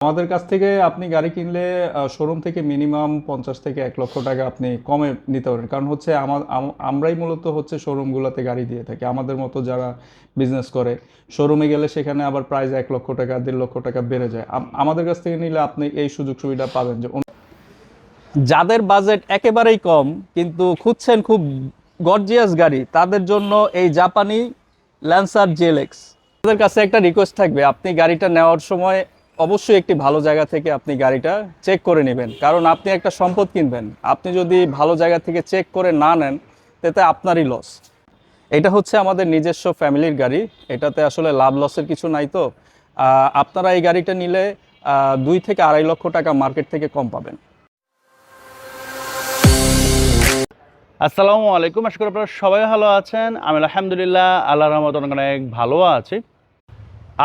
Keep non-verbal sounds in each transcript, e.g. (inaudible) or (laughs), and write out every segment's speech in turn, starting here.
আমাদের কাছ থেকে আপনি গাড়ি কিনলে শোরুম থেকে মিনিমাম পঞ্চাশ থেকে এক লক্ষ টাকা আপনি কমে নিতে পারেন। কারণ হচ্ছে আমার আম- আমরাই মূলত হচ্ছে শোরুমগুলোতে গাড়ি দিয়ে থাকি। আমাদের মতো যারা বিজনেস করে শোরুমে গেলে সেখানে আবার প্রাইস এক লক্ষ টাকা, দেড় লক্ষ টাকা বেড়ে যায়। আমাদের কাছ থেকে নিলে আপনি এই সুযোগ সুবিধা পাবেন যে যাদের বাজেট একেবারেই কম, কিন্তু খুঁজছেন খুব গর্জিয়াস গাড়ি, তাদের জন্য এই জাপানি ল্যান্সার জেলেক্স আপনাদের কাছে একটা রিকোয়েস্ট থাকবে, আপনি গাড়িটা নেওয়ার সময় অবশ্যই একটি ভালো জায়গা থেকে আপনি গাড়িটা চেক করে নেবেন। কারণ আপনি একটা সম্পদ কিনবেন। আপনি যদি ভালো জায়গা থেকে চেক করে না নেন, তাতে আপনারই লস এটা হচ্ছে আমাদের নিজস্ব ফ্যামিলির গাড়ি। এটাতে আসলে লাভ লসের কিছু নাই তো। আপনারা এই গাড়িটা নিলে দুই থেকে আড়াই লক্ষ টাকা মার্কেট থেকে কম পাবেন। আসসালামু আলাইকুম। আশা করি আপনারা সবাই ভালো আছেন। আমি আলহামদুলিল্লাহ আল্লাহ রহমত অনেক ভালো আছি।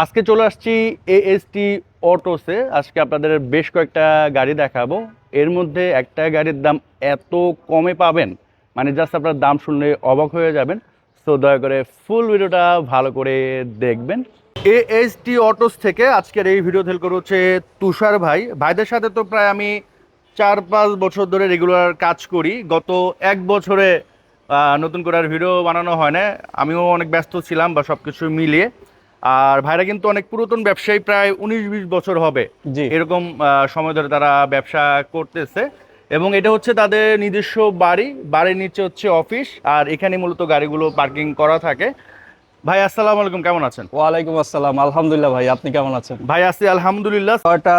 আজকে চলে আসছি এএসটি অটোসে আজকে আপনাদের বেশ কয়েকটা গাড়ি দেখাবো। এর মধ্যে একটা গাড়ির দাম এত কমে পাবেন মানে জাস্ট আপনার দাম শুনলে অবাক হয়ে যাবেন। সো দয়া করে ফুল ভিডিওটা ভালো করে দেখবেন। এ এএসটি অটোস থেকে আজকের এই ভিডিও হেল্প হচ্ছে তুষার ভাই। ভাইদের সাথে তো প্রায় আমি চার পাঁচ বছর ধরে রেগুলার কাজ করি। গত এক বছরে নতুন করে আর ভিডিও বানানো হয় না। আমিও অনেক ব্যস্ত ছিলাম বা সব কিছু মিলিয়ে। আর ভাইরা কিন্তু অনেক পুরাতন ব্যবসায়ী প্রায় উনিশ বিশ বছর হবে। এরকম সময় ধরে তারা ব্যবসা করতেছে। এবং এটা হচ্ছে তাদের নিজস্ব বাড়ি। বাড়ির নিচে হচ্ছে অফিস। আর এখানে মূলত গাড়িগুলো পার্কিং করা থাকে। ভাই আসসালামু আলাইকুম। কেমন আছেন? ওয়ালাইকুম আসসালাম। আলহামদুলিল্লাহ ভাই আপনি কেমন আছেন? ভাই আছি আলহামদুলিল্লাহ। টয়টা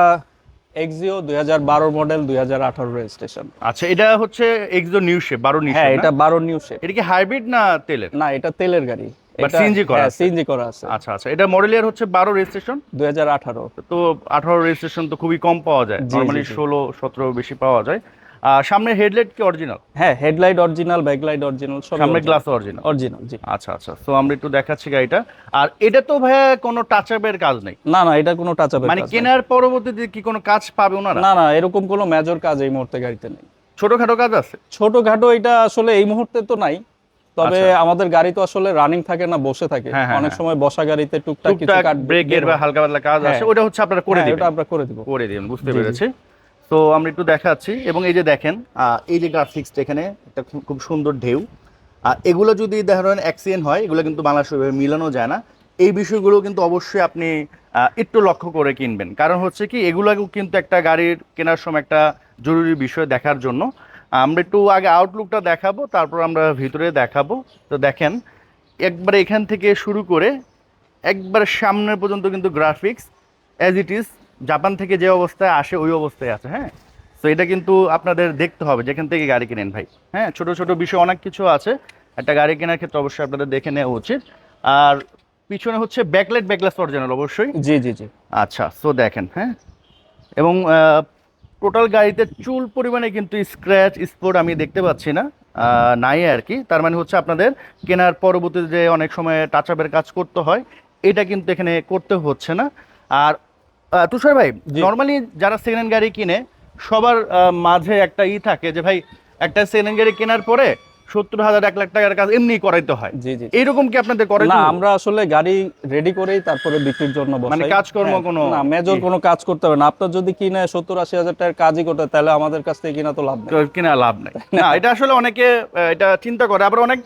এক্সিও দুই হাজার বারো মডেল দুই হাজার আঠারো রেজিস্ট্রেশন আচ্ছা এটা হচ্ছে এক্সো নিউ শেপ বারো নিউ হ্যাঁ এটা বারো নিউ শেপ এটা কি হাইব্রিড না তেলের? না এটা তেলের গাড়ি। But CNG করা আছে। সিএনজি করা আছে। আচ্ছা আচ্ছা। এটা মডেল ইয়ার হচ্ছে বারো রেজিস্ট্রেশন দুই হাজার আঠারো। তো আঠারো রেজিস্ট্রেশন তো খুবই কম পাওয়া যায়। নর্মালি বেশি পাওয়া যায়। আর সামনে হেডলাইট কি অরিজিনাল হ্যাঁ হেডলাইট অরিজিনাল ব্যাকলাইট অরিজিনাল সব সামনে গ্লাস অরিজিনাল অরিজিনাল জি। আচ্ছা আচ্ছা। তো আমরা একটু দেখাচ্ছি গাড়িটা। আর এটা তো ভাইয়া কোনো টাচ আপের কাজ নেই। না না এটা কোনো টাচ মানে কেনার পরবর্তীতে কি কোনো কাজ পাবে ওনারা? না না এরকম কোনো মেজর কাজ এই মুহূর্তে গাড়িতে নেই। ছোটখাটো কাজ আছে? ছোটখাটো এটা আসলে এই মুহূর্তে তো নাই। তবে আচ্ছা। আমাদের গাড়ি তো আসলে রানিং থাকে না বসে থাকে। হ্যাঁ, হ্যাঁ, অনেক হ্যাঁ। সময় বসা গাড়িতে টুকটাক কিছু কাট ব্রেকের বা হালকা পাতলা কাজ আছে। ওটা হচ্ছে আপনারা করে দিবেন। ওটা আমরা করে দিব। করে দিবেন বুঝতে। পেরেছি। তো আমরা একটু দেখাচ্ছি এবং এই যে দেখেন এই যে গ্রাফিক্সটা এখানে একটা খুব- সুন্দর ঢেউ। আর এগুলো যদি ধরেন অ্যাক্সিডেন্ট হয় এগুলো কিন্তু বাংলাদেশে ওইভাবে মিলানো যায় না। এই বিষয়গুলো কিন্তু অবশ্যই আপনি আহ, একটু লক্ষ্য করে কিনবেন। কারণ হচ্ছে কি এগুলো কিন্তু একটা গাড়ির কেনার সময় একটা জরুরি বিষয় দেখার জন্য। আমরা একটু আগে আউটলুকটা দেখাবো তারপর আমরা ভিতরে দেখাবো। তো দেখেন একবারে এখান থেকে শুরু করে একবার সামনের পর্যন্ত কিন্তু graphics as it is Japan থেকে যে অবস্থায় আসে ওই অবস্থায় আছে হ্যাঁ? তো এটা কিন্তু আপনাদের দেখতে হবে যেখান থেকে গাড়ি কেনেন ভাই। হ্যাঁ ছোট ছোট বিষয় অনেক কিছু আছে একটা গাড়ি কেনার ক্ষেত্রে অবশ্যই আপনাদের দেখে নেওয়া উচিত। আর পিছনে হচ্ছে ব্যাকলাইট ব্যাকলাস অরিজিনাল অবশ্যই? জি জি জি। আচ্ছা সো দেখেন হ্যাঁ? এবং টোটাল গাড়িতে চুল পরিমাণে কিন্তু স্ক্র্যাচ স্পোর্ট আমি দেখতে পাচ্ছি না নাই আর কি। তার মানে হচ্ছে আপনাদের কেনার পরবর্তীতে যে অনেক সময় টাচ আপের কাজ করতে হয় এটা কিন্তু এখানে করতে হচ্ছে না। আর তুষার ভাই নর্মালি যারা সেকেন্ড হ্যান্ড গাড়ি কিনে সবার মাঝে একটা ই থাকে যে ভাই একটা সেকেন্ড হ্যান্ড গাড়ি কেনার পরে সত্তর হাজার এক লাখ টাকার কাজ এমনি করাইতে হয়। জি জি এইরকম কি আপনাদের করে না আমরা আসলে গাড়ি রেডি করেই তারপরে বিক্রির জন্য বসাই। মানে কাজকর্ম হ্যাঁ, কোনো- না মেজর কোনো কাজ করতে হবে না। আপনার যদি কিনে সত্তর আশি হাজার টাকার কাজই করতে তাহলে আমাদের কাছ থেকে কিনা তো লাভ নেই। কিনা লাভ নাই। না? এটা আসলে অনেকে এটা চিন্তা করে। আবার অনেক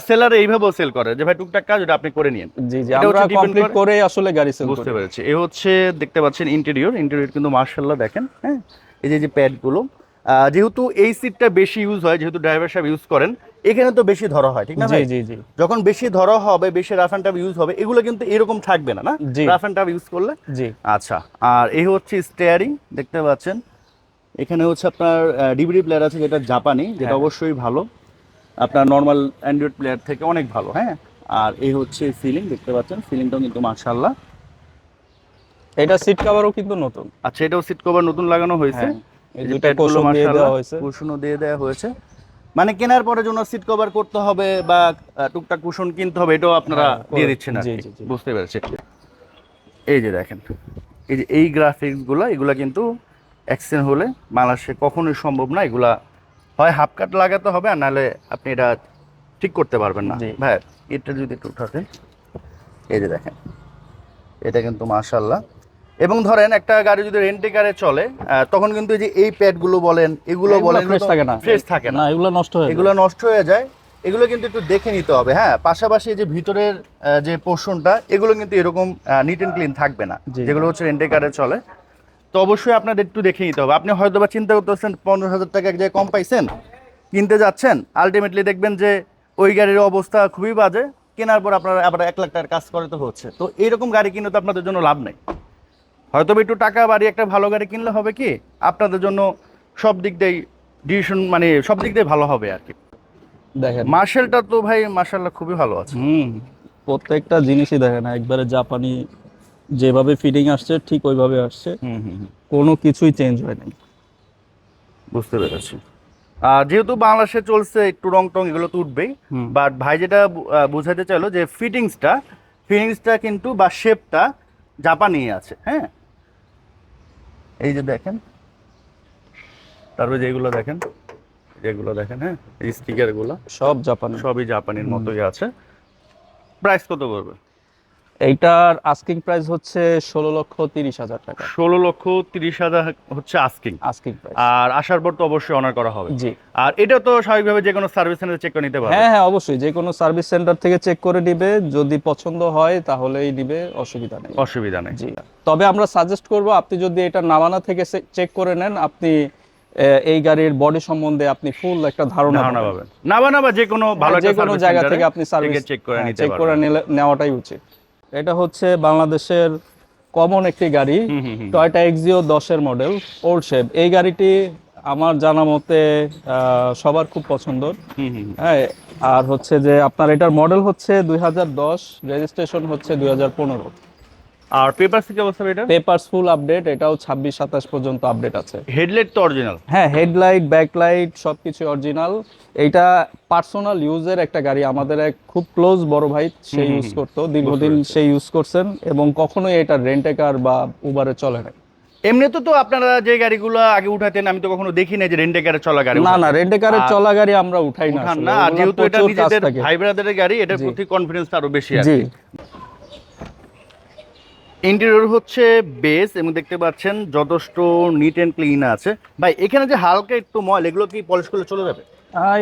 সেলার এইভাবেও সেল করে যে ভাই টুকটাক কাজ ওটা আপনি করে নিন জি জি আমরা কমপ্লিট করে- আসলে গাড়ি সেল বুঝতে পেরেছি। এ হচ্ছে দেখতে পাচ্ছেন ইন্টেরিয়র ইন্টেরিয়র কিন্তু মার্শাল্লাহ দেখেন হ্যাঁ? এই যে যে প্যাডগুলো যেহেতু এই সিটটা বেশি ইউজ হয় যেহেতু ড্রাইভার সাহেব ইউজ করেন এখানে তো বেশি ধরা হয় ঠিক না জি জি জি। যখন বেশি ধরা হবে বেশি রাফ অ্যান্ড টাফ ইউজ হবে এগুলো কিন্তু এরকম থাকবে না না? রাফ অ্যান্ড টাফ ইউজ করলে? জি। আচ্ছা আর এই হচ্ছে স্টেয়ারিং দেখতে পাচ্ছেন? এখানে হচ্ছে আপনার ডিভিডি প্লেয়ার আছে যেটা জাপানি যেটা হ্যাঁ। অবশ্যই ভালো। আপনার নর্মাল অ্যান্ড্রয়েড প্লেয়ার থেকে অনেক ভালো হ্যাঁ? আর এই হচ্ছে সিলিং দেখতে পাচ্ছেন? সিলিংটাও কিন্তু মার্শাল্লাহ এটা সিট কভারও কিন্তু নতুন। আচ্ছা এটাও সিট কভার নতুন লাগানো হয়েছে। হ্যাঁ, এই দুইটা প্যাডগুলো দিয়ে দেওয়া হয়েছে। কুশনও দিয়ে দেওয়া হয়েছে। মানে কেনার পরে জন্য সিট কভার করতে হবে বা টুকটাক কুশন কিনতে হবে এটাও আপনারা হ্যাঁ, দিয়ে দিচ্ছেন আর। বুঝতে পেরেছি। এই যে দেখেন এই যে এই গ্রাফিক্সগুলা এগুলা কিন্তু অ্যাক্সিডেন্ট হলে বাংলাদেশে কখনোই সম্ভব না। এগুলা হয় হাফ কাট লাগাতে হবে আর নাহলে আপনি এটা ঠিক করতে পারবেন না। ভাই এটা যদি একটু উঠাতেন। এই যে দেখেন এটা কিন্তু মাশাল্লাহ এবং ধরেন একটা গাড়ি যদি রেন্টে কারে চলে তখন কিন্তু এই যে এই প্যাডগুলো বলেন এগুলো বলেন ফ্রেশ থাকে না। ফ্রেশ থাকে না। এগুলো নষ্ট হয়ে এগুলো নষ্ট হয়ে যায়। এগুলো কিন্তু একটু দেখে নিতে হবে হ্যাঁ? পাশাপাশি যে ভিতরের যে পোর্শনটা এগুলো কিন্তু এরকম নিট অ্যান্ড ক্লিন থাকবে না যেগুলো হচ্ছে রেন্টে কারে চলে। তো অবশ্যই আপনাদের একটু দেখে নিতে হবে। আপনি হয়তো বা চিন্তা করতেছেন পনেরো হাজার টাকা এক জায়গায় কম পাইছেন কিনতে যাচ্ছেন আলটিমেটলি দেখবেন যে ওই গাড়ির অবস্থা খুবই বাজে কেনার পর আপনার আবার এক লাখ টাকার কাজ করে তো হচ্ছে। তো এইরকম গাড়ি কিনে তো আপনাদের জন্য লাভ নেই। হয়তো একটু টাকা বাড়ি একটা ভালো গাড়ি কিনলে হবে কি? আপনাদের জন্য সব দিক দিয়েই ডিসিশন মানে সব দিক দিয়ে ভালো হবে আর কি। দেখেন। মার্শালটা তো ভাই মার্শাল্লাহ খুবই ভালো আছে। হুম প্রত্যেকটা জিনিসই দেখেন একবারে জাপানি যেভাবে ফিটিং আসছে ঠিক ওইভাবে আসছে। হুম হুম কোনো কিছুই চেঞ্জ হয় নাই। বুঝতে পেরেছি। আর যেহেতু বাংলাদেশে চলছে একটু রং টং এগুলো তো উঠবেই। বাট ভাই যেটা বোঝাতে চাইলো যে ফিটিংসটা ফিটিংসটা কিন্তু বা শেপটা জাপানি আছে হ্যাঁ? এই যে দেখেন তারপরে যেগুলো দেখেন যেগুলো দেখেন হ্যাঁ এই স্টিকারগুলো সব জাপানি। সবই জাপানির মতোই আছে। প্রাইস কত করবে এইটার আস্কিং প্রাইস হচ্ছে ষোলো লক্ষ তিরিশ হাজার টাকা। ষোলো লক্ষ তিরিশ হাজার হচ্ছে আস্কিং আস্কিং প্রাইস আর আসার পর তো অবশ্যই অনার করা হবে। জি। আর এটা তো স্বাভাবিকভাবে যে কোনো সার্ভিস সেন্টারে চেক করে নিতে পারবে। হ্যাঁ হ্যাঁ অবশ্যই। যে কোনো সার্ভিস সেন্টার থেকে চেক করে নিবে। যদি পছন্দ হয় তাহলেই নিবে। অসুবিধা নেই। অসুবিধা নেই। জি। তবে আমরা সাজেস্ট করব আপনি যদি এটা নামানা থেকে চেক করে নেন আপনি এই গাড়ির বডি সম্বন্ধে আপনি ফুল একটা ধারণা ধারণা পাবেন। না বা না বা যে কোনো ভালো হ্যাঁ, যে কোনো জায়গা থেকে আপনি সার্ভিস চেক করে নিতে চেক করে নেওয়াটাই উচিত। এটা হচ্ছে বাংলাদেশের কমন একটি গাড়ি। টয়টা এক্সিও দশের মডেল ওল্ড শেপ এই গাড়িটি আমার জানা মতে আহ, সবার খুব হুম। হ্যাঁ আর হচ্ছে যে আপনার এটার মডেল হচ্ছে দুই হাজার দশ রেজিস্ট্রেশন হচ্ছে দুই হাজার পনেরো আর পেপার কি অবস্থা এটা? পেপারস ফুল আপডেট এটাও ছাব্বিশ সাতাশ পর্যন্ত আপডেট আছে। হেডলাইট তো অরিজিনাল হ্যাঁ হেডলাইট ব্যাকলাইট সবকিছু অরিজিনাল এইটা পার্সোনাল ইউজের একটা গাড়ি আমাদের এক খুব ক্লোজ বড় ভাই সে ইউজ করতো দীর্ঘদিন সে ইউজ করছেন এবং কখনোই এটা রেন্টে কার বা উবারে চলে না এমনিতে তো আপনারা যে গাড়িগুলো আগে উঠাতেন আমি তো কখনো দেখি না যে রেন্টে কারে চলা গাড়ি না না রেন্টে আর- চলা গাড়ি আমরা উঠাই না না যেহেতু এটা নিজেদের। ভাই ব্রাদারের গাড়ি এটার প্রতি কনফিডেন্স আরও বেশি জি। ইন্টেরিয়র হচ্ছে বেস এবং দেখতে পাচ্ছেন যথেষ্ট নিট এন্ড ক্লিন আছে। ভাই এখানে যে হালকা একটু ময়ল এগুলো কি পলিশ করলে চলে যাবে?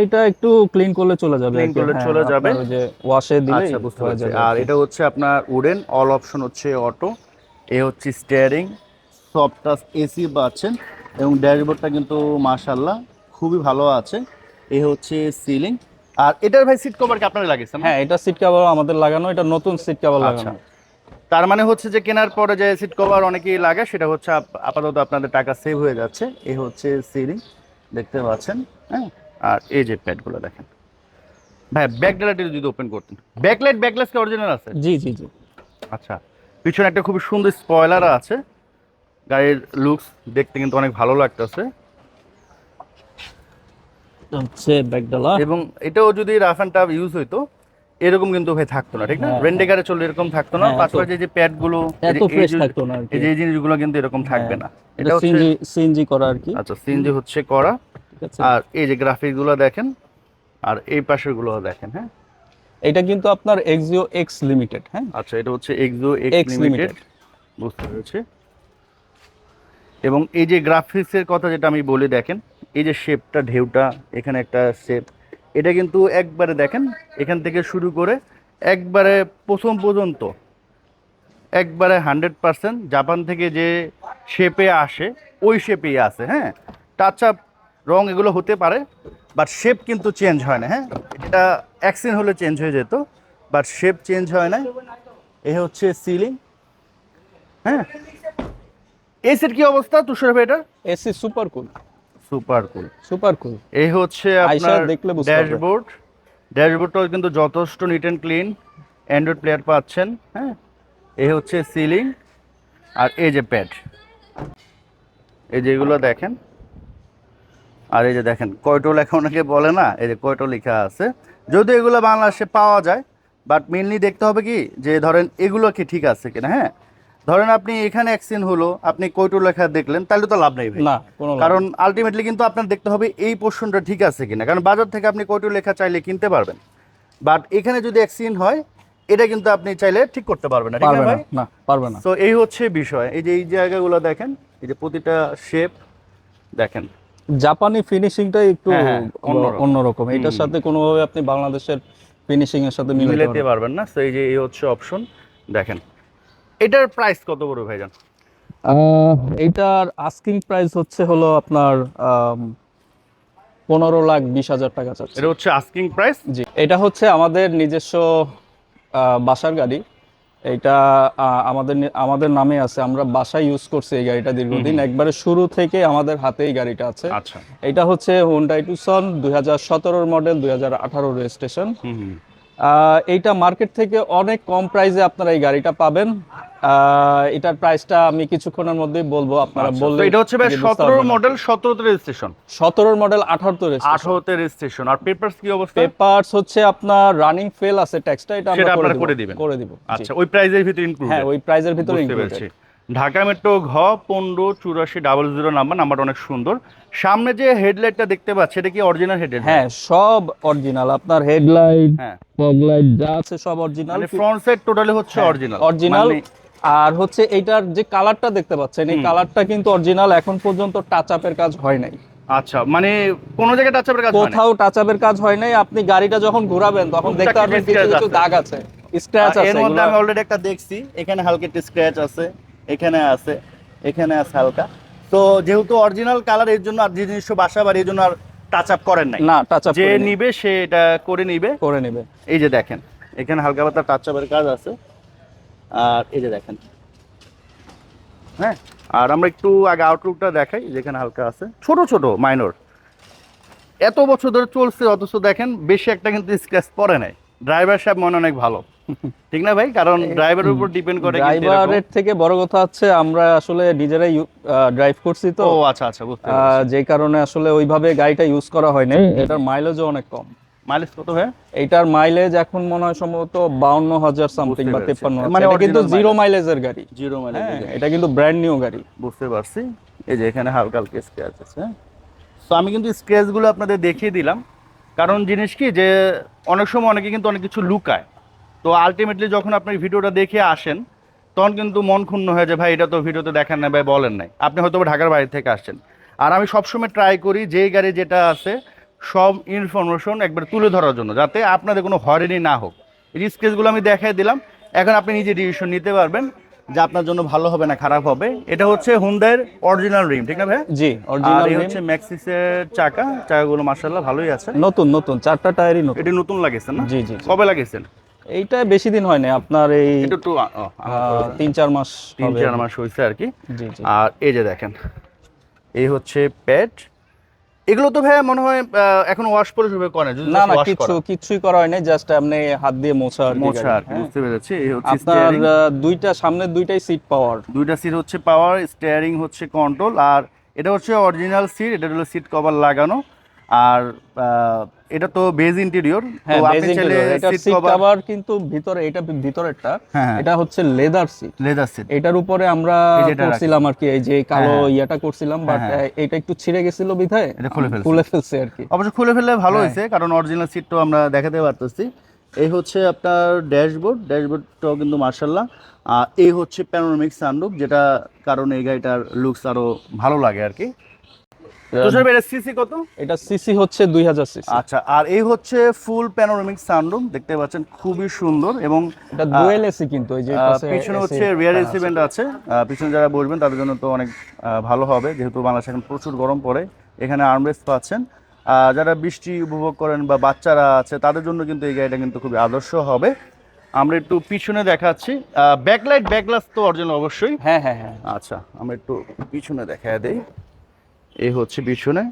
এটা একটু ক্লিন করলে চলে যাবে Clean আর কি। করলে হ্যাঁ, চলে যাবে। যে ওয়াশে দিলে আচ্ছা বুঝতে পারছি। আর এটা হচ্ছে আপনার উডেন অল অপশন হচ্ছে অটো এ হচ্ছে স্টিয়ারিং সফট টাচ এসি পাচ্ছেন এবং ড্যাশবোর্ডটা কিন্তু মাশাল্লাহ খুবই ভালো আছে। এ হচ্ছে সিলিং আর এটার ভাই সিট কভার কি আপনারা লাগিয়েছেন হ্যাঁ এটা সিট কভার আমাদের লাগানো এটা নতুন সিট কভার আচ্ছা। লাগানো। তার মানে হচ্ছে যে কেনার পরে যে সিট কভার অনেকেই লাগে সেটা হচ্ছে আপাতত আপনাদের টাকা সেভ হয়ে যাচ্ছে। এ হচ্ছে সিলিং দেখতে পাচ্ছেন হ্যাঁ? আর এই যে প্যাডগুলো দেখেন। ভাই ব্যাকলাইট যদি ওপেন করতেন। ব্যাকলাইট ব্যাকলাইট কি অরিজিনাল আছে? জি জি জি। আচ্ছা পিছনে একটা খুবই সুন্দর স্পয়লার আছে। গাড়ির লুকস দেখতে কিন্তু অনেক ভালো লাগতেছে। হচ্ছে ব্যাকডালা এবং এটাও যদি রাফ অ্যান্ড টাফ ইউজ হইতো এরকম কিন্তু ভাই থাকতো না ঠিক না? হ্যাঁ, চলে এরকম থাকতো না হ্যাঁ, পাশাপাশি যে প্যাডগুলো এত ফ্রেশ থাকতো না এই যে জিনিসগুলো কিন্তু এরকম থাকবে না। এটা সিএনজি সিএনজি করা আর কি। আচ্ছা সিএনজি হচ্ছে করা। আর এই যে গ্রাফিক্সগুলো দেখেন আর এই পাশেরগুলো দেখেন হ্যাঁ? এটা কিন্তু আপনার এক্সিও এক্স লিমিটেড হ্যাঁ? আচ্ছা এটা হচ্ছে এক্সো X এক্স লিমিটেড বুঝতে পেরেছি। এবং এই যে গ্রাফিক্সের কথা যেটা আমি বলি দেখেন এই যে শেপটা ঢেউটা এখানে একটা শেপ এটা কিন্তু একবারে দেখেন, এখান থেকে শুরু করে একবারে প্রথম পর্যন্ত, একবারে হান্ড্রেড পার্সেন্ট জাপান থেকে যে শেপে আসে, ওই শেপেই আছে হ্যাঁ? টাচ আপ রং এগুলো হতে পারে বাট শেপ কিন্তু চেঞ্জ হয় না হ্যাঁ? এটা অ্যাক্সিন হলে চেঞ্জ হয়ে যেত বাট শেপ চেঞ্জ হয় না এ হচ্ছে সিলিং হ্যাঁ? এসির কি অবস্থা, তুষার ভাই, এটা? AC super cool super cool super cool এই হচ্ছে আপনার। ড্যাশবোর্ড ড্যাশবোর্ডটাও কিন্তু যথেষ্ট neat and clean android player পাচ্ছেন হ্যাঁ? এই হচ্ছে সিলিং আর এই যে প্যাড এই যেগুলো দেখেন আর এই যে দেখেন কয়টো লেখা অনেকে বলে না এই যে কয়টো লেখা আছে। যদিও এগুলো বাংলাদেশে পাওয়া যায় বাট মেনলি দেখতে হবে কি যে ধরেন এগুলো কি ঠিক আছে কিনা হ্যাঁ? ধরেন আপনি এখানে অ্যাক্সিডেন্ট হলো আপনি কয়টো লেখা দেখলেন তাহলে তো লাভ নেই ভাই। না কারণ আলটিমেটলি কিন্তু আপনার দেখতে হবে এই পোর্শনটা ঠিক আছে কিনা। কারণ বাজার থেকে আপনি কয়টো লেখা চাইলে কিনতে পারবেন। বাট এখানে যদি অ্যাক্সিডেন্ট হয় এটা কিন্তু আপনি চাইলে ঠিক করতে পারবেন না ঠিক না না ভাই? না তো এই হচ্ছে বিষয়। এই যে এই জায়গাগুলো দেখেন এই যে প্রতিটা শেপ দেখেন। জাপানি ফিনিশিংটাই একটু হ্যাঁ, হ্যাঁ, অন্যরকম। এটার। সাথে কোনোভাবে আপনি বাংলাদেশের ফিনিশিং এর সাথে মিলাতে পারবেন। পারবেন না। তো এই যে এই হচ্ছে অপশন দেখেন। এটার প্রাইস কত বড় ভাইজান? আহ, এইটার আস্কিং প্রাইস হচ্ছে হলো আপনার পনেরো লাখ বিশ হাজার টাকা চাচ্ছে। এটা হচ্ছে আস্কিং প্রাইস জি এটা হচ্ছে আমাদের নিজস্ব বাসার গাড়ি। এটা আমাদের আমাদের নামে আছে আমরা বাসায় ইউজ করছি এই গাড়িটা দীর্ঘদিন। একবারে শুরু থেকে আমাদের হাতে এই গাড়িটা আছে। আচ্ছা। এটা হচ্ছে হুন্ডাই টুসন দুই হাজার সতেরোর মডেল দুই হাজার আঠারো রেজিস্ট্রেশন। এইটা মার্কেট থেকে অনেক কম প্রাইসে আপনারা এই গাড়িটা পাবেন। এটার প্রাইসটা আমি কিছুক্ষণের মধ্যেই বলব আপনারা আচ্ছা, বললে তো এটা হচ্ছে ভাই সতেরো মডেল সতেরোতে রেজিস্ট্রেশন সতেরোর মডেল আঠারোতে আঠারোতে রেজিস্ট্রেশন 18 তে রেজিস্ট্রেশন আর পেপারস কি অবস্থা? পেপারস হচ্ছে আপনার রানিং ফেল আছে ট্যাক্সটা এটা আমরা করে দিব দিবেন। করে দিব। আচ্ছা ওই প্রাইজের ভিতরে ইনক্লুড হ্যাঁ ওই প্রাইজের ভিতরে included। ঢাকা মেট্রো ঘ পনেরো চুরাশি ডাবল জিরো নাম্বার নাম্বারটা অনেক সুন্দর। সামনে যে হেডলাইটটা দেখতে পাচ্ছি এটা কি অরিজিনাল হেডলাইট হ্যাঁ সব অরিজিনাল আপনার হেডলাইট হ্যাঁ। ফগ লাইট যা আছে সব অরিজিনাল মানে ফ্রন্ট সাইড টোটালি হচ্ছে অরিজিনাল অরিজিনাল আর হচ্ছে এইটার যে কালারটা দেখতে পাচ্ছেন এই কালারটা কিন্তু অরিজিনাল এখন পর্যন্ত টাচ আপের কাজ হয় নাই। আচ্ছা মানে কোন জায়গায় টাচ আপের কাজ কোথাও টাচ আপের কাজ হয় নাই আপনি গাড়িটা যখন ঘোরাবেন তখন দেখতে পারবেন কিছু দাগ আছে স্ক্র্যাচ আছে এর মধ্যে আমি অলরেডি একটা দেখছি এখানে হালকা একটু স্ক্র্যাচ আছে এখানে আছে এখানে আছে হালকা। তো যেহেতু অরিজিনাল কালারের জন্য আর যে জিনিস বাসা বাড়ি এর জন্য আর টাচ আপ করেন নাই। না টাচ আপ যে নিবে সে এটা করে নিবে। করে নেবে। এই যে দেখেন এখানে হালকা পাতলা টাচ আপের কাজ আছে। আর এই যে দেখেন। হ্যাঁ? আর আমরা একটু আগে আউটলুকটা দেখাই যেখানে হালকা আছে। ছোট ছোট মাইনর এত বছর ধরে চলছে অথচ দেখেন বেশি একটা কিন্তু স্ক্র্যাচ পড়ে নাই। ড্রাইভার সাহেব মনে অনেক ভালো। (laughs) ঠিক না ভাই? কারণ ড্রাইভারের উপর ডিপেন্ড করে ড্রাইভারের থেকে বড় কথা হচ্ছে আমরা আসলে নিজেরাই ড্রাইভ করছি তো। ও আচ্ছা আচ্ছা বুঝতে যে কারণে আসলে ওইভাবে গাড়িটা ইউজ করা হয়নি। এটার মাইলেজও অনেক কম। মাইলেজ কত ভাই এইটার মাইলেজ এখন মনে হয় সম্ভবত বাউন্ন হাজার সামথিং বা তেপ্পান্ন মানে কিন্তু জিরো মাইলেজের গাড়ি। জিরো মাইলেজ হ্যাঁ এটা কিন্তু ব্র্যান্ড নিউ গাড়ি। বুঝতে পারছি। এই যে এখানে হালকা হালকা স্ক্র্যাচ আছে তো আমি কিন্তু স্ক্র্যাচগুলো আপনাদের দেখিয়ে দিলাম। কারণ জিনিস কি যে অনেক সময় অনেকে কিন্তু অনেক কিছু লুকায়। তো আলটিমেটলি যখন আপনি ভিডিওটা দেখে আসেন তখন কিন্তু মন ক্ষুণ্ণ হয়ে যায় ভাই এটা তো ভিডিওতে দেখান না ভাই বলেন নাই। আপনি হয়তো বা ঢাকার বাইরে থেকে আসছেন। আর আমি সবসময় ট্রাই করি যেই গাড়ি যেটা আছে সব ইনফরমেশন একবার তুলে ধরার জন্য যাতে আপনাদের কোনো হয়রানি না হোক। এই স্কেচগুলো আমি দেখাই দিলাম এখন আপনি নিজে ডিসিশন নিতে পারবেন যে আপনার জন্য ভালো হবে না খারাপ হবে। এটা হচ্ছে হুন্দাইয়ের অরিজিনাল রিম ঠিক না ভাই? জি অরিজিনাল এই হচ্ছে ম্যাক্সিসের চাকা। চাকাগুলো মার্শাল্লাহ ভালোই আছে। নতুন নতুন চারটা টায়ারই নতুন। এটা নতুন লাগিয়েছেন না? জি জি। কবে লাগিয়েছেন এইটা বেশি দিন হয় না আপনার এই একটু তিন চার মাস তিন চার মাস হয়েছে আর কি। আর এই যে দেখেন এই হচ্ছে প্যাড এগুলো তো ভাই মনে হয় এখন ওয়াশ করে শুরু করে না না কিছু কিছুই করা হয় না জাস্ট আপনি হাত দিয়ে মোছা আর মোছা আর। বুঝতে পেরেছি। এই হচ্ছে আপনার দুইটা সামনের দুইটাই সিট পাওয়ার দুইটা সিট হচ্ছে পাওয়ার স্টিয়ারিং হচ্ছে কন্ট্রোল আর এটা হচ্ছে অরিজিনাল সিট এটা হলো সিট কভার লাগানো। আর এটা তো বেজ ইন্টেরিয়র হ্যাঁ তো আপনি বেজ চাইলে ইন্টেরিয়র এটা সিট সিট কভার কিন্তু ভিতরে এটা ভিতরেরটা হ্যাঁ, হ্যাঁ। এটা হচ্ছে লেদার সিট লেদার সিট এটার উপরে আমরা করছিলাম আর কি এই যে কালো হ্যাঁ। ইয়াটা করছিলাম বাট এটা একটু ছিঁড়ে গেছিল বিধায় এটা খুলে ফেলছে। খুলে ফেলছে আর কি অবশ্য খুলে ফেললে ভালো হ্যাঁ। হয়েছে কারণ অরিজিনাল সিটটাও আমরা দেখাতে পারতেছি এই হচ্ছে আপনার ড্যাশবোর্ড ড্যাশবোর্ডটাও কিন্তু মার্শাল্লাহ আর এই হচ্ছে প্যানোরামিক সানরুফ যেটা কারণে এই গাড়িটার লুকস আরও ভালো লাগে আর কি সিসি কত? এটা সিসি হচ্ছে দুই হাজার সিসি আচ্ছা আর এই হচ্ছে ফুল প্যানোরামিক সানরুফ দেখতে পাচ্ছেন খুবই সুন্দর এবং এটা ডুয়েল এসি কিন্তু এই যে পিছনে হচ্ছে রিয়ার টা রেসিভেন্ট আছে। পিছনে যারা বসবেন তাদের জন্য তো অনেক ভালো হবে যেহেতু বাংলাদেশে এখন প্রচুর গরম পড়ে। এখানে আর্মরেস্ট পাচ্ছেন। যারা বৃষ্টি উপভোগ করেন বা বাচ্চারা আছে তাদের জন্য কিন্তু এই গাড়িটা কিন্তু খুবই আদর্শ হবে। আমরা একটু পিছনে দেখাচ্ছি। ব্যাকলাইট ব্যাকগ্লাস তো অর্জন অবশ্যই। হ্যাঁ হ্যাঁ হ্যাঁ। আচ্ছা আমরা একটু পিছনে দেখা দেই। এই হচ্ছে পিছনে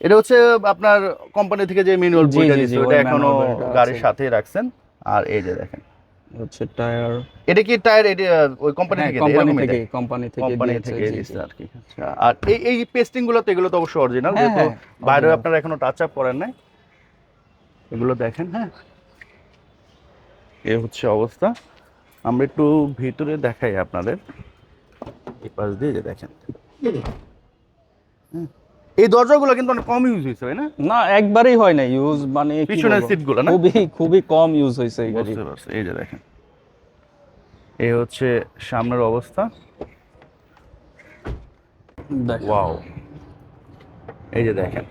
এটা হচ্ছে আপনার কোম্পানি থেকে যে ম্যানুয়াল বইটা জি, ওটা এখনও। গাড়ির সাথেই রাখছেন। আর এই যে দেখেন। হচ্ছে টায়ার এটা কি টায়ার এটা ওই কোম্পানি হ্যাঁ থেকে কোম্পানি থেকে কোম্পানি থেকে কোম্পানি থেকে জি। আর কি আচ্ছা। আর এই এই পেস্টিংগুলো তো এগুলো তো অবশ্যই অরিজিনাল হ্যাঁ, যেহেতু হ্যাঁ, বাইরে আপনারা এখনও টাচ আপ করেন নাই। এগুলো দেখেন হ্যাঁ। এ হচ্ছে অবস্থা। আমরা একটু ভিতরে দেখাই আপনাদের। এই পাশ দিয়ে যে দেখেন। এই দরজাগুলো কিন্তু অনেক কম ইউজ হয়েছে তাই না? না একবারেই হয় না ইউজ মানে পিছনের? সিটগুলো না? খুবই খুবই কম ইউজ হয়েছে এই গাড়ি। এই যে দেখেন। এই হচ্ছে সামনের অবস্থা। দেখেন। ওয়াও এই যে দেখেন।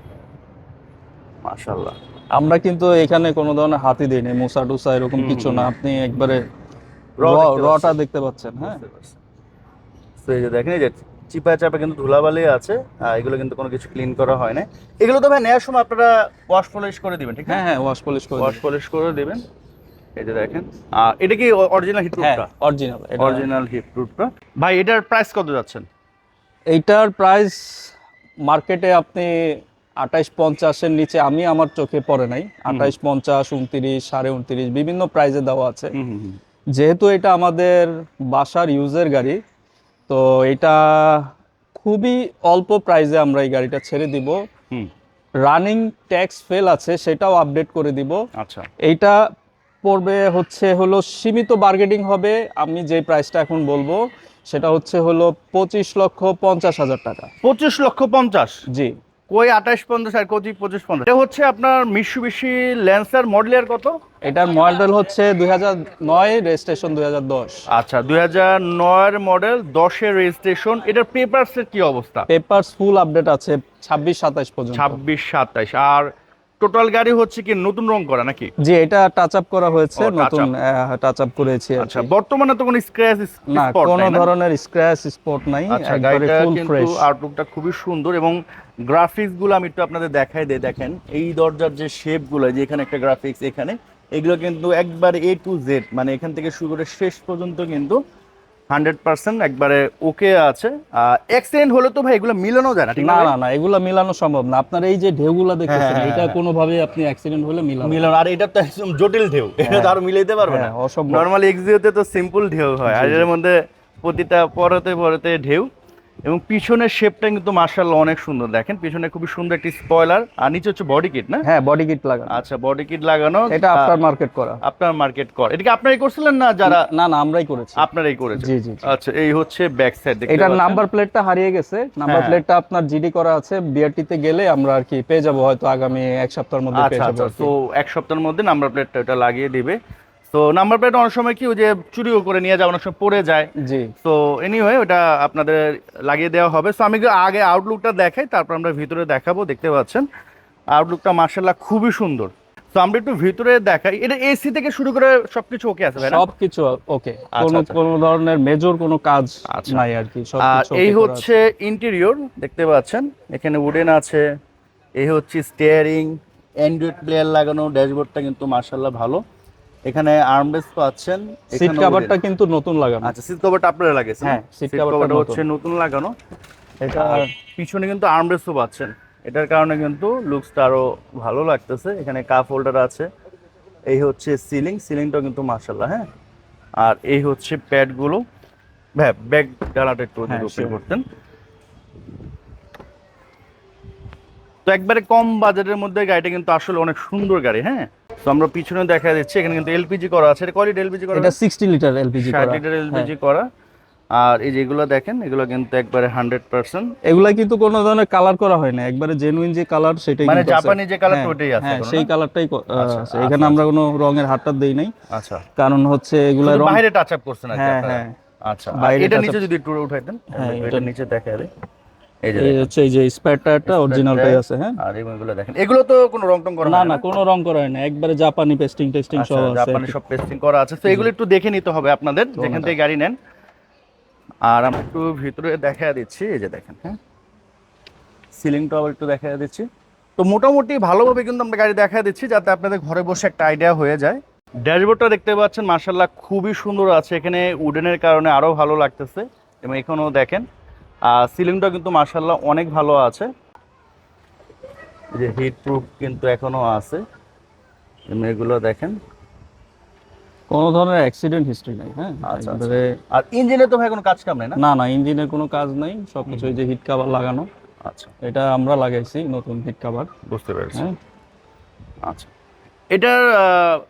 মাশাল্লাহ আমরা কিন্তু এখানে কোনো ধরনের হাতি দিইনি মোসা টুসা এরকম কিছু না আপনি একবারে রটা দেখতে পাচ্ছেন হ্যাঁ? তো এই যে দেখেন এই যে চিপা চাপা কিন্তু ধুলাবালি আছে এগুলো কিন্তু কোনো কিছু ক্লিন করা হয় না এগুলো তো ভাই নেওয়ার সময় আপনারা ওয়াশ পলিশ করে দিবেন ঠিক হ্যাঁ হ্যাঁ ওয়াশ পলিশ করে ওয়াশ পলিশ করে দিবেন। এই যে দেখেন এটা কি অরিজিনাল হিট হ্যাঁ রুটটা অরিজিনাল অরিজিনাল হিট রুটটা ভাই এটার প্রাইস কত যাচ্ছেন? এইটার প্রাইস মার্কেটে আপনি আঠাইশ পঞ্চাশের নিচে আমি আমার চোখে পড়ে নাই। আঠাইশ পঞ্চাশ উনত্রিশ সাড়ে উনত্রিশ বিভিন্ন প্রাইজে দেওয়া আছে। যেহেতু এটা আমাদের বাসার ইউজের গাড়ি তো এটা খুবই অল্প প্রাইজে আমরা এই গাড়িটা ছেড়ে দিব। হুম। রানিং ট্যাক্স ফেল আছে সেটাও আপডেট করে দিব। আচ্ছা। এইটা পড়বে হচ্ছে হলো সীমিত বার্গেটিং হবে আমি যে প্রাইসটা এখন বলব সেটা হচ্ছে হলো পঁচিশ লক্ষ পঞ্চাশ হাজার টাকা। পঁচিশ লক্ষ পঞ্চাশ? জি। কই আঠাশ পঞ্চাশ আর কচি পঁচিশ পঞ্চাশ? এটা হচ্ছে আপনার মিশু মিশুবিশি ল্যান্সার মডেলের কত? এটার মডেল হচ্ছে দুই হাজার নয় রেজিস্ট্রেশন দুই হাজার দশ। আচ্ছা দুই হাজার নয়ের মডেল দশের রেজিস্ট্রেশন। এটার পেপারসের কি অবস্থা? পেপারস ফুল আপডেট আছে ছাব্বিশ সাতাশ পর্যন্ত। ছাব্বিশ সাতাইশ আর টোটাল গাড়ি হচ্ছে কি নতুন রং করা নাকি? জি এটা টাচ আপ করা হয়েছে নতুন টাচ আপ করেছি আচ্ছা বর্তমানে তো কোনো স্ক্র্যাচ না কোনো ধরনের স্ক্র্যাচ স্পট নাই আচ্ছা একবারে ফুল ফ্রেশ আউটলুকটা খুবই সুন্দর এবং গ্রাফিক্সগুলো আমি একটু আপনাদের দেখাই দেই দেখেন। এই দরজার যে শেপগুলো যে এখানে একটা গ্রাফিক্স এখানে এগুলো কিন্তু একবার এ টু জেড মানে এখান থেকে শুরু করে শেষ পর্যন্ত কিন্তু হান্ড্রেড পার্সেন্ট একবারে ওকে আছে। অ্যাক্সিডেন্ট হলে তো ভাই এগুলো মিলানো যায় না ঠিক না না না এগুলো মিলানো সম্ভব না। আপনার এই যে ঢেউগুলা দেখতেছেন হ্যাঁ, এটা হ্যাঁ। কোনোভাবে আপনি অ্যাক্সিডেন্ট হলে মিলানো মিলানো আর এটা তো একদম জটিল ঢেউ এটা তো আর মিলাইতে পারবে না। হ্যাঁ, অসম্ভব। নর্মালি এক্সিওতে তো সিম্পল ঢেউ হয় আর এর মধ্যে প্রতিটা পরতে পরতে ঢেউ। এবং পিছনের শেপটা কিন্তু মার্শাল্লাহ অনেক সুন্দর। দেখেন পিছনে খুবই সুন্দর একটি স্পয়লার আর নিচে হচ্ছে বডি কিট না? হ্যাঁ বডি কিট লাগানো। আচ্ছা বডি কিট লাগানো। এটা আফটার মার্কেট করা। আপনার মার্কেট কর। এটা কি আপনারাই করছিলেন না যারা না না আমরাই করেছি। আপনারাই করেছেন? জি জি। আচ্ছা এই হচ্ছে ব্যাক সাইড এটার নাম্বার প্লেটটা হারিয়ে গেছে। নাম্বার হ্যাঁ। প্লেটটা আপনার জিডি করা আছে। বিআরটিতে গেলে আমরা আর কি পেয়ে যাব হয়তো আগামী এক সপ্তাহের মধ্যে পেয়ে আচ্ছা। যাব আচ্ছা তো এক সপ্তাহের মধ্যে নাম্বার প্লেটটা এটা লাগিয়ে দিবে। তো নাম্বার প্লেট অনেক সময় কি ওই যে চুরিও করে নিয়ে যায় অনেক সময় পড়ে যায়। জি। তো এনিওয়ে ওটা আপনাদের লাগিয়ে দেওয়া হবে। সো আমি আগে আউটলুকটা দেখাই তারপর আমরা ভিতরে দেখাবো দেখতে পাচ্ছেন। আউটলুকটা মার্শাল্লাহ খুবই সুন্দর। তো আমরা একটু ভিতরে দেখাই। এটা এসি থেকে শুরু করে সবকিছু ওকে আছে ভাই সবকিছু ওকে আচ্ছা, কোনো আচ্ছা। কোনো ধরনের মেজর কোনো কাজ আচ্ছা। নাই আর কি আর এই হচ্ছে ইন্টেরিয়র দেখতে পাচ্ছেন? এখানে উডেন আছে। এই হচ্ছে স্টিয়ারিং অ্যান্ড্রয়েড প্লেয়ার লাগানো ড্যাশবোর্ডটা কিন্তু মার্শাল্লাহ ভালো। এখানে আর্মরেস্ট পাচ্ছেন সিট কভারটা কিন্তু নতুন লাগানো। আচ্ছা সিট কভারটা আপনারা লাগিয়েছেন হ্যাঁ, সিট কভারটা। হচ্ছে নতুন লাগানো। এটা পিছনে কিন্তু আর্মরেস্টও পাচ্ছেন। এটার কারণে কিন্তু লুকসটা আরও ভালো লাগতেছে। এখানে কাপ হোল্ডার আছে। এই হচ্ছে সিলিং সিলিংটাও কিন্তু মার্শাল্লাহ হ্যাঁ? আর এই হচ্ছে প্যাডগুলো ভাই ব্যাগ ডালাটা একটু হ্যাঁ, ওপেন করতেন। তো একবারে কম বাজেটের মধ্যে গাড়িটা কিন্তু আসলে অনেক সুন্দর গাড়ি হ্যাঁ? তো আমরা পিছনে দেখা যাচ্ছে এখানে কিন্তু এলপিজি করা আছে। এটা কয়লিট এলপিজি করা? এটা 60 লিটার এলপিজি করা। লিটার হ্যাঁ। এলপিজি করা। আর এই যেগুলো দেখেন এগুলো কিন্তু একবারে হান্ড্রেড পার্সেন্ট এগুলা কিন্তু কোনো ধরনের কালার করা হয় না। একবারে জেনুইন যে কালার সেটাই মানে জাপানি যে কালারটা হ্যাঁ, ওটাই আছে হ্যাঁ সেই কালারটাই আচ্ছা, আছে। এখানে আচ্ছা, আমরা কোনো রঙের হাতটা দেই নাই। আচ্ছা। কারণ হচ্ছে এগুলা রং বাইরে টাচ আপ করছেন আর কি হ্যাঁ হ্যাঁ। আচ্ছা এটা নিচে যদি একটু উঠাইতেন হ্যাঁ, এটা নিচে দেখা যায় এই যে হচ্ছে এই যে স্পেয়ার টায়ারটা অরিজিনালটাই আছে হ্যাঁ? আর এগুলো দেখেন। এগুলো তো কোনো রং টং করা না না কোনো রং করা না। একবারে জাপানি পেস্টিং টেস্টিং আচ্ছা, সব আছে। জাপানি সব পেস্টিং করা আছে। তো এগুলো একটু দেখে নিতে হবে আপনাদের যেখান থেকে গাড়ি নেন। আর আমরা একটু ভিতরে দেখা দিচ্ছি এই যে দেখেন হ্যাঁ? সিলিংটা আবার একটু দেখা দিচ্ছি। তো মোটামুটি ভালোভাবে কিন্তু আমরা গাড়ি দেখা দিচ্ছি যাতে আপনাদের ঘরে বসে একটা আইডিয়া হয়ে যায়। ড্যাশবোর্ডটা দেখতে পাচ্ছেন মার্শাল্লাহ খুবই সুন্দর আছে। এখানে উডেনের কারণে আরও ভালো লাগতেছে। এবং এখানেও দেখেন আর সিলিংটা কিন্তু মার্শাল্লাহ অনেক ভালো আছে। যে হিট প্রুফ কিন্তু এখনও আছে। এগুলো দেখেন। কোনো ধরনের অ্যাক্সিডেন্ট হিস্ট্রি নাই হ্যাঁ? আচ্ছা, আর ইঞ্জিনে তো ভাই কোনো কাজ কাম নেই না? না না ইঞ্জিনের কোনো কাজ নাই। সবকিছু এই যে হিট কভার লাগানো। আচ্ছা। এটা আমরা লাগাইছি নতুন হিট কভার বুঝতে পেরেছি। হ্যাঁ। আচ্ছা। এটার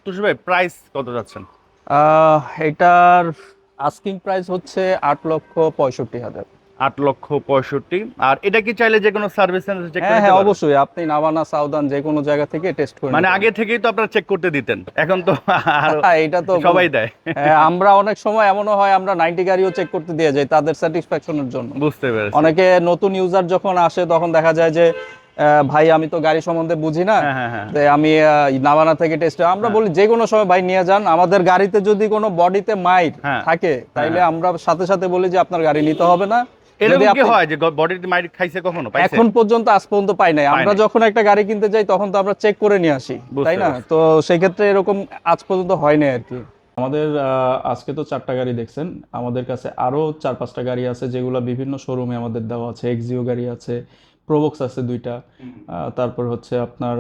তুষার ভাই প্রাইস কত যাচ্ছেন? এটার আস্কিং প্রাইস হচ্ছে আট লক্ষ পঁয়ষট্টি হাজার। আট লক্ষ পঁয়ষট্টি। আর এটা কি চাইলে যে কোনো সার্ভিস সেন্টার চেক হ্যাঁ হ্যাঁ অবশ্যই। আপনি নাভানা সাউদান যে কোনো জায়গা থেকে টেস্ট করে মানে আগে থেকেই তো আপনারা চেক করতে দিতেন। এখন তো (laughs) হ্যাঁ, এটা তো সবাই দেয়। হ্যাঁ, আমরা অনেক সময় এমনও হয় আমরা নাইনটি গাড়িও চেক করতে দিয়ে যাই তাদের স্যাটিসফ্যাকশনের জন্য। বুঝতে পেরেছি। অনেকে নতুন ইউজার যখন আসে তখন দেখা যায় যে ভাই আমি তো গাড়ি সম্বন্ধে বুঝি না। হ্যাঁ আমি নাভানা থেকে টেস্ট আমরা বলি যে কোনো সময় ভাই নিয়ে যান। আমাদের গাড়িতে যদি কোনো বডিতে হ্যাঁ। থাকে তাইলে আমরা সাথে সাথে বলি যে আপনার গাড়ি নিতে হবে না। এরকম কি হয় যে বডিতে মাইর খাইছে কখনো? পাইছে? এখন পর্যন্ত আজ পর্যন্ত পাই নাই। আমরা যখন একটা গাড়ি কিনতে যাই তখন তো আমরা চেক করে নিয়ে আসি তাই না? তো সেই ক্ষেত্রে এরকম আজ পর্যন্ত হয় নাই আর কি। আমাদের আহ, আজকে তো চারটা গাড়ি দেখছেন। আমাদের কাছে আরও চার পাঁচটা গাড়ি আছে যেগুলো বিভিন্ন শোরুমে আমাদের দেওয়া আছে এক্সিও গাড়ি আছে প্রোবক্স আছে দুইটা তারপর হচ্ছে আপনার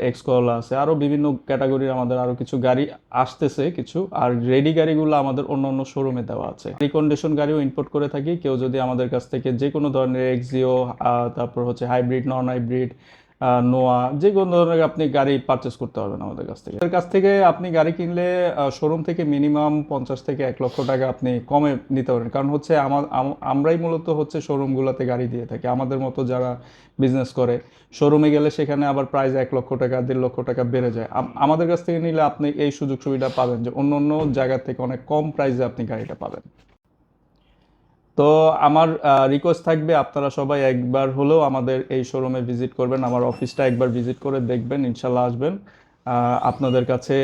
এক্সকলা আছে আরও বিভিন্ন ক্যাটাগরির আমাদের আরও কিছু গাড়ি আসতেছে কিছু আর রেডি গাড়িগুলো আমাদের অন্য অন্য শোরুমে দেওয়া আছে। রিকন্ডিশন গাড়িও ইম্পোর্ট করে থাকি কেউ যদি আমাদের কাছ থেকে যে কোনো ধরনের এক্সিও তারপর হচ্ছে হাইব্রিড নন হাইব্রিড নোয়া যে কোনো ধরনের আপনি গাড়ি পারচেস করতে পারবেন আমাদের কাছ থেকে। কাছ থেকে আপনি গাড়ি কিনলে শোরুম থেকে মিনিমাম পঞ্চাশ থেকে এক লক্ষ টাকা আপনি কমে নিতে পারেন। কারণ হচ্ছে আমার আমরাই মূলত হচ্ছে শোরুমগুলোতে গাড়ি দিয়ে থাকি। আমাদের মতো যারা বিজনেস করে শোরুমে গেলে সেখানে আবার প্রাইস এক লক্ষ টাকা, দেড় লক্ষ টাকা বেড়ে যায়। আমাদের কাছ থেকে নিলে আপনি এই সুযোগ সুবিধা পাবেন যে অন্য অন্য জায়গা থেকে অনেক কম প্রাইসে আপনি গাড়িটা পাবেন। তো আমার রিকোয়েস্ট থাকবে আপনারা সবাই একবার হলেও আমাদের এই শোরুমে ভিজিট করবেন, আমার অফিসটা একবার ভিজিট করে দেখবেন, ইনশাল্লাহ আসবেন। আপনাদের কাছে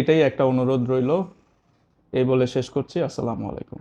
এটাই একটা অনুরোধ রইল। এই বলে শেষ করছি, আসসালামু আলাইকুম।